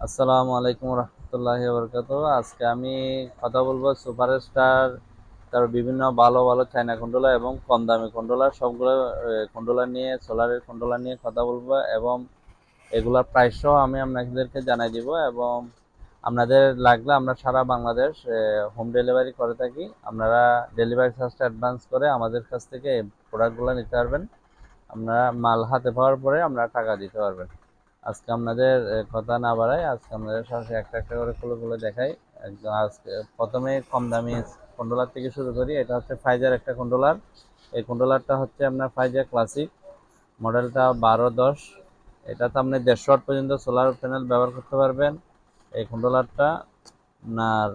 আসসালামু আলাইকুম রহমতুল্লাহি বরকাত আজকে আমি কথা বলব সুপার স্টার তার বিভিন্ন ভালো ভালো চায়না কন্ট্রোলার এবং কম দামি কন্ট্রোলার সবগুলো কন্ট্রোলার নিয়ে, সোলারের কন্ট্রোলার নিয়ে কথা বলব এবং এগুলোর প্রাইসও আমি আপনাদেরকে জানাই দিব এবং আপনাদের লাগলে আমরা সারা বাংলাদেশ হোম ডেলিভারি করে থাকি। আপনারা ডেলিভারি চার্জটা অ্যাডভান্স করে আমাদের কাছ থেকে প্রোডাক্টগুলো নিতে পারবেন। আপনারা মাল হাতে পাওয়ার পরে আপনারা টাকা দিতে পারবেন। আজকে আপনাদের কথা না বাড়াই, আজকে আপনাদের সরাসরি একটা একটা করে খুলে দেখাই। একদম আজকে প্রথমে কম দামি কন্ট্রোলার থেকে শুরু করি, এটা হচ্ছে ফাইজার একটা কন্ট্রোলার এই কন্ট্রোলারটা হচ্ছে আপনার ফাইজার ক্লাসিক মডেলটা বারো দশ। এটাতে আপনি দেড়শো ওয়াট পর্যন্ত সোলার প্যানেল ব্যবহার করতে পারবেন। এই কন্ট্রোলারটা আপনার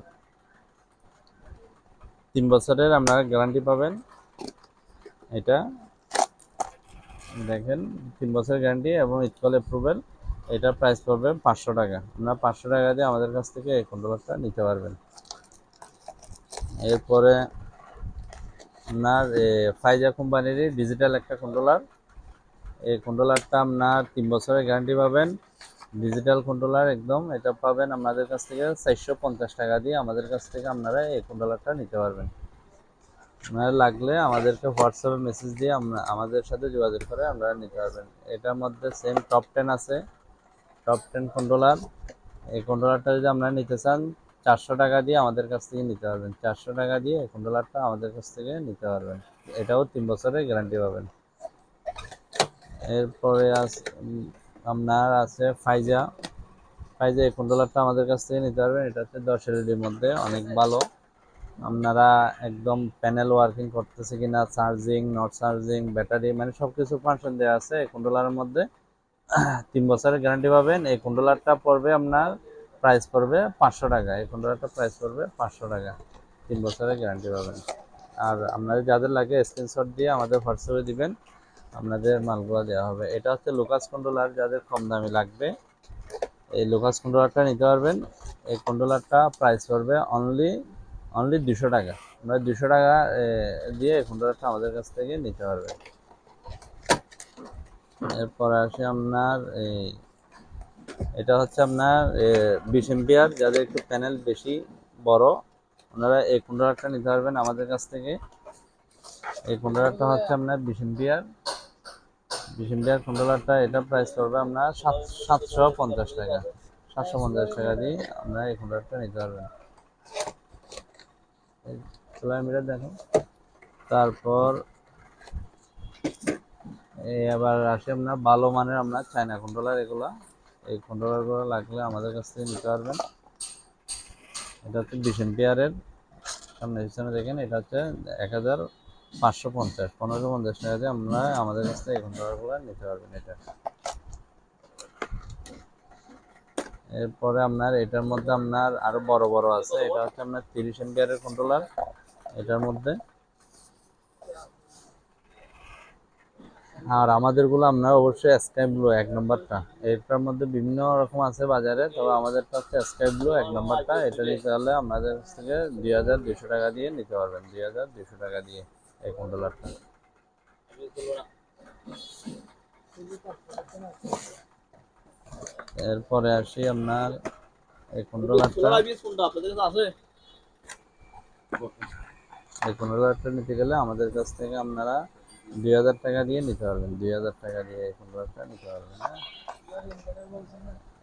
তিন বছরের আপনারা গ্যারান্টি পাবেন। এটা দেখেন, তিন বছরের গ্যারান্টি এবং ইটকল অ্যাপ্রুভেল এটার প্রাইস পড়বে পাঁচশো টাকা। আপনারা পাঁচশো টাকা দিয়ে আমাদের কাছ থেকে এই কন্ট্রোলারটা নিতে পারবেন। এরপরে আপনার ফাইজা কোম্পানিরই ডিজিটাল একটা কন্ট্রোলার এই কন্ট্রোলারটা আপনার তিন বছরের গ্যারান্টি পাবেন। ডিজিটাল কন্ট্রোলার একদম এটা পাবেন আমাদের কাছ থেকে চারশো পঞ্চাশ টাকা দিয়ে আমাদের কাছ থেকে আপনারা এই কন্ট্রোলারটা নিতে পারবেন। আপনারা লাগলে আমাদেরকে হোয়াটসঅ্যাপে মেসেজ দিয়ে আমরা, আমাদের সাথে যোগাযোগ করে আপনারা নিতে পারবেন। এটার মধ্যে সেম টপ টেন আছে। টপ টেন কন্ট্রোলার এই কন্ট্রোলারটা যদি আপনারা নিতে চান, চারশো টাকা দিয়ে আমাদের কাছ থেকে নিতে পারবেন। চারশো টাকা দিয়ে এই কন্ট্রোলারটা আমাদের কাছ থেকে নিতে পারবেন। এটাও তিন বছরের গ্যারান্টি পাবেন। এরপরে আপনার আছে ফাইজা ফাইজা এই কন্ট্রোলারটা আমাদের কাছ থেকে নিতে পারবেন। এটা হচ্ছে দশ এলইডির মধ্যে, অনেক ভালো। আপনারা একদম প্যানেল ওয়ার্কিং করতেছে কিনা চার্জিং নট চার্জিং ব্যাটারি মানে সব কিছু ফাংশন দেওয়া আছে এই কন্ট্রোলারের মধ্যে। তিন বছরের গ্যারান্টি পাবেন। এই কন্ট্রোলারটা পড়বে আপনার প্রাইস পড়বে পাঁচশো টাকা। এই কন্ট্রোলারটা প্রাইস পড়বে পাঁচশো টাকা। তিন বছরের গ্যারান্টি পাবেন। আর আপনাদের যাদের লাগে স্ক্রিনশট দিয়ে আমাদের হোয়াটসঅ্যাপে দিবেন। আপনাদের মালগুলো দেওয়া হবে। এটা হচ্ছে লোকাস কন্ট্রোলার যাদের কম দামি লাগবে। এই লোকাস কন্ট্রোলারটা নিতে পারবেন। এই কন্ট্রোলারটা প্রাইস পড়বে অনলি অনলি দুশো টাকা। আমরা দুশো টাকা দিয়ে এই কন্ট্রোলারটা আমাদের কাছ থেকে নিতে পারবেন। এরপর আসে আপনার এই এটা হচ্ছে আপনার বিশ এম্পিয়ার, যাদের একটু প্যানেল বেশি, বড়, ওনারা এই কন্ট্রোলারটা নিতে পারবেন আমাদের কাছ থেকে। এই কন্ট্রোলারটা হচ্ছে আপনার বিশ এম্পিয়ার। বিশ এম্পিয়ার কন্ট্রোলারটা এটা প্রাইস পড়বে আপনার সাত, সাতশো পঞ্চাশ টাকা। সাতশো পঞ্চাশ টাকা দিয়ে আপনারা এই কন্ট্রোলারটা নিতে পারবেন। দেখেন। তারপর আবার আসে আপনার ভালো মানের আপনার চায়না কন্ট্রোলার এগুলা। এই কন্ট্রোলারগুলো লাগলে আমাদের কাছ থেকে নিতে পারবেন। এটা হচ্ছে বিশ এম্পিয়ারের সামনে পিছনে দেখেন, এটা হচ্ছে এক হাজার পাঁচশো পঞ্চাশ, পনেরোশো পঞ্চাশ টাকা দিয়ে আমরা আমাদের কাছ থেকে এই কন্ট্রোলারগুলো নিতে পারবেন এটা। এরপরে আপনার এটার মধ্যে আপনার আরও বড় বড় আছে, এটা হচ্ছে আপনার তিরিশ এম্পিয়ারের কন্ট্রোলার এটার মধ্যে আর আমাদেরগুলো আপনার অবশ্যই স্কাই ব্লু এক নম্বরটা। এটার মধ্যে বিভিন্ন রকম আছে বাজারে, তবে আমাদেরটা হচ্ছে স্কাই ব্লু এক নম্বরটা। এটা নিতে হলে কাছ থেকে দুই হাজার দুশো টাকা দিয়ে নিতে পারবেন, দুই হাজার দুশো টাকা দিয়ে এই কন্ট্রোলারটা এরপরে আসি আপনার এই কন্ট্রোলারটা এই কন্ট্রোলারটা নিতে গেলে আমাদের কাছ থেকে আপনারা দুই হাজার টাকা দিয়ে নিতে পারবেন, দুই হাজার টাকা দিয়ে এই কন্ট্রোলারটা নিতে পারবেন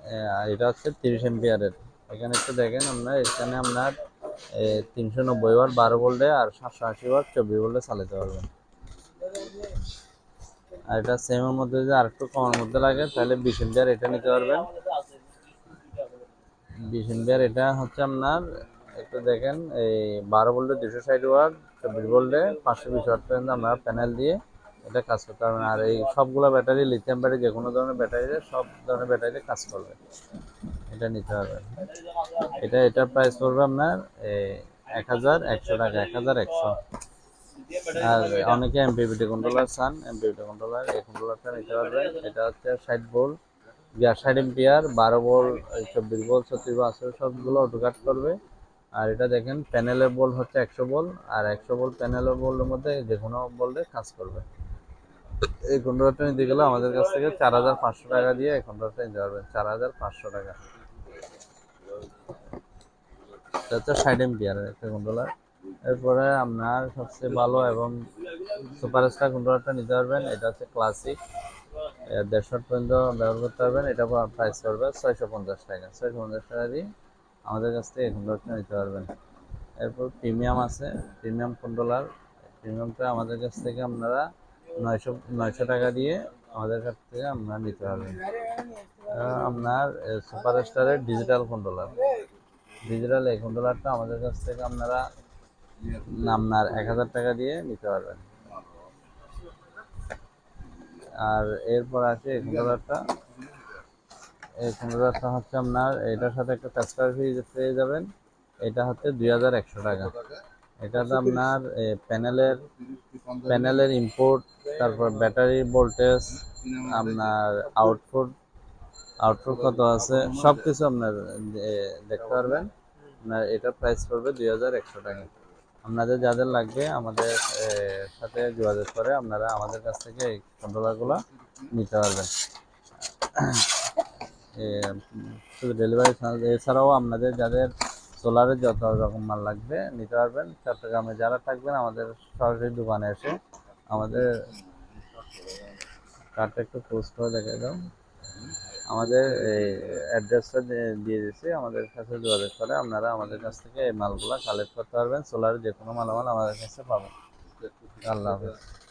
হ্যাঁ? আর এটা হচ্ছে তিরিশ এম্পিয়ারের এখানে একটু দেখেন আপনার, এখানে আপনার তিনশো নব্বই ওয়াট বারো ভোল্টে আর সাতশো আশি ওয়াট চব্বিশ ভোল্টে চালাতে পারবেন। আর এটা সেমের মধ্যে যদি আর একটু কমের মধ্যে লাগে, তাহলে বিশ এম্পিয়ার এটা নিতে পারবেন। বিশ এম্পিয়ার এটা হচ্ছে আপনার একটু দেখেন, এই বারো ভোল্টে দুশো ষাট ওয়াট, চব্বিশ ভোল্টে পাঁচশো বিশ ওয়াট পর্যন্ত আমরা প্যানেল দিয়ে এটা কাজ করতে পারবেন। আর এই সবগুলো ব্যাটারি লিথিয়াম ব্যাটারি যে কোনো ধরনের ব্যাটারিতে সব ধরনের ব্যাটারিতে কাজ করবে। এটা নিতে হবে। এটা, এটার প্রাইস পড়বে আপনার এক হাজার একশো টাকা, এক হাজার একশো। আর অনেকে এমপিবিটি কন্ট্রোলার চান এমপিবিটি কন্ট্রোলার এই কন্ট্রোলারটা নিতে পারবেন। এটা হচ্ছে ষাট ভোল্ট ষাট এম্পিয়ার, বারো ভোল্ট চব্বিশ ভোল্ট ছত্রিশ ভোল্ট সবগুলো অটো কাট করবে। আর এটা দেখেন প্যানেলের বল হচ্ছে একশো ভোল্ট আর একশো ভোল্ট প্যানেলের বোল্টের মধ্যে যে কোনো বোল্টে কাজ করবে। এই কন্ট্রোলারটা নিতে গেলে আমাদের কাছ থেকে চার হাজার পাঁচশো টাকা দিয়ে এই কন্ট্রোলারটা নিতে পারবেন চার হাজার পাঁচশো টাকা। এটা হচ্ছে ষাট এম্পিয়ারের একটা কন্ট্রোলার এরপরে আপনার সবচেয়ে ভালো এবং সুপারস্টার কন্ট্রোলারটা নিতে পারবেন, এটা হচ্ছে ক্লাসিক দেড়শো পর্যন্ত ব্যবহার করতে পারবেন, এটা প্রাইস পড়বে ছয়শো পঞ্চাশ টাকা। ছয়শো পঞ্চাশ টাকা দিয়ে আমাদের কাছ থেকে কন্ট্রোলারটা নিতে পারবেন। এরপর প্রিমিয়াম আছে, প্রিমিয়াম কন্ট্রোলার প্রিমিয়ামটা আমাদের কাছ থেকে আপনারা নয়শো নয়শো টাকা দিয়ে আমাদের কাছ থেকে আপনারা নিতে পারবেন। আপনার সুপার স্টারের ডিজিটাল কন্ট্রোলার ডিজিটাল এই কন্ট্রোলারটা আমাদের কাছ থেকে আপনারা আপনার এক হাজার টাকা দিয়ে নিতে পারবেন। আর এরপর আছে এই কন্ট্রোলারটা এই কন্ট্রোলারটা হচ্ছে আপনার, এটার সাথে একটা ট্রান্সফার ফি পেয়ে যাবেন, এটা হচ্ছে দুই হাজার একশো টাকা। এটাতে আপনার প্যানেলের প্যানেলের ইম্পোর্ট তারপর ব্যাটারি ভোল্টেজ আপনার আউটপুট আউটপুট কত আছে সব কিছু আপনার দেখতে পারবেন। আপনার এটা প্রাইস পড়বে দুই হাজার একশো টাকা। আপনাদের যাদের লাগবে, আমাদের সাথে যোগাযোগ করে আপনারা আমাদের কাছ থেকে এই কন্ট্রোলারগুলো নিতে পারবেন। শুধু ডেলিভারি এছাড়াও আপনাদের যাদের সোলারের যত রকম মাল লাগবে, নিতে পারবেন। চট্টগ্রামে যারা থাকবেন, আমাদের সরাসরি দোকানে এসে আমাদের কার্ডটা একটু পোস্ট করে দেখে দাও। আমাদের এই অ্যাড্রেসটা দিয়ে দিচ্ছি আমাদের কাছে যোগাযোগ করে আপনারা আমাদের কাছ থেকে এই মালগুলো কালেক্ট করতে পারবেন। সোলারের যে কোনো মালামাল আমাদের কাছে পাবেন। আল্লাহ হাফেজ।